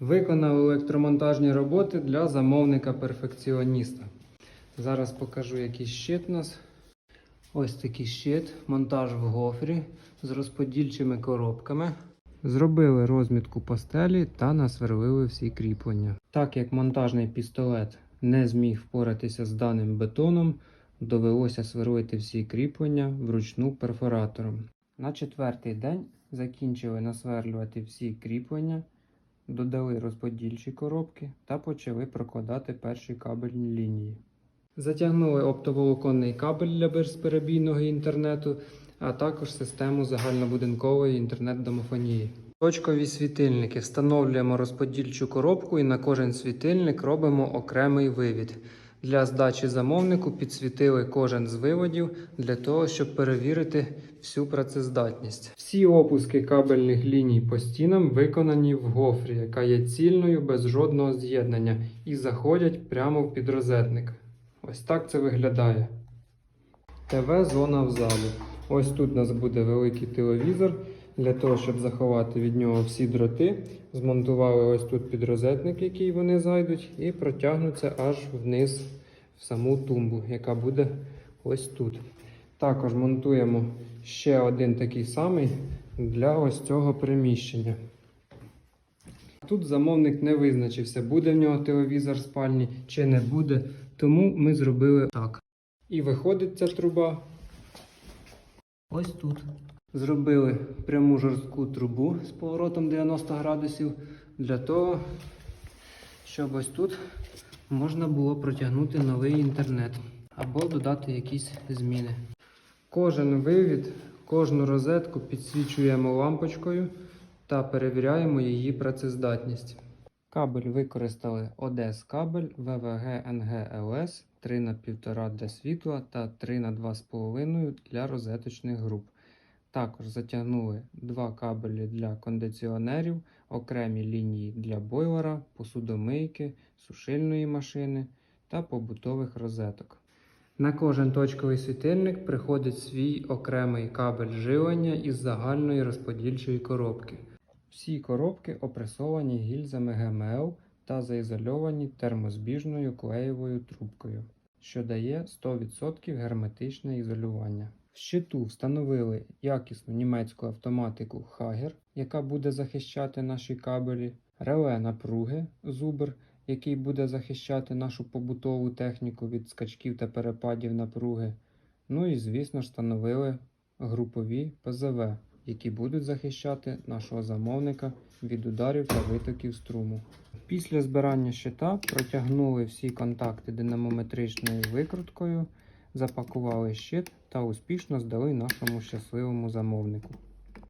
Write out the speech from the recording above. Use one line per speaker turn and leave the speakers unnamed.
Виконав електромонтажні роботи для замовника-перфекціоніста. Зараз покажу, який щит у нас. Ось такий щит, монтаж в гофрі з розподільчими коробками. Зробили розмітку постелі та насверлили всі кріплення. Так як монтажний пістолет не зміг впоратися з даним бетоном, довелося сверлити всі кріплення вручну перфоратором. На четвертий день закінчили насверлювати всі кріплення, додали розподільчі коробки та почали прокладати перші кабельні лінії. Затягнули оптоволоконний кабель для безперебійного інтернету, а також систему загальнобудинкової інтернет-домофонії. Точкові світильники. Встановлюємо розподільчу коробку і на кожен світильник робимо окремий вивід. Для здачі замовнику підсвітили кожен з виводів для того, щоб перевірити всю працездатність. Всі опуски кабельних ліній по стінам виконані в гофрі, яка є цільною без жодного з'єднання, і заходять прямо в підрозетник. Ось так це виглядає. ТВ-зона в залі. Ось тут у нас буде великий телевізор. Для того, щоб заховати від нього всі дроти, змонтували ось тут підрозетник, який вони зайдуть, і протягнуться аж вниз в саму тумбу, яка буде ось тут. Також монтуємо ще один такий самий для ось цього приміщення. Тут замовник не визначився, буде в нього телевізор в спальні чи не буде, тому ми зробили так. І виходить ця труба ось тут. Зробили пряму жорстку трубу з поворотом 90 градусів для того, щоб ось тут можна було протягнути новий інтернет або додати якісь зміни. Кожен вивід, кожну розетку підсвічуємо лампочкою та перевіряємо її працездатність. Кабель використали ОДЕС кабель ВВГ НГ-ЛС 3 на 1,5 для світла та 3 на 2,5 для розеточних груп. Також затягнули два кабелі для кондиціонерів, окремі лінії для бойлера, посудомийки, сушильної машини та побутових розеток. На кожен точковий світильник приходить свій окремий кабель живлення із загальної розподільчої коробки. Всі коробки опресовані гільзами ГМЛ та заізольовані термозбіжною клеєвою трубкою, що дає 100% герметичне ізолювання. Щиту встановили якісну німецьку автоматику Hager, яка буде захищати наші кабелі, реле напруги Zubr, який буде захищати нашу побутову техніку від скачків та перепадів напруги. Ну і, звісно встановили групові ПЗВ, які будуть захищати нашого замовника від ударів та витоків струму. Після збирання щита протягнули всі контакти динамометричною викруткою запакували щит та успішно здали нашому щасливому замовнику.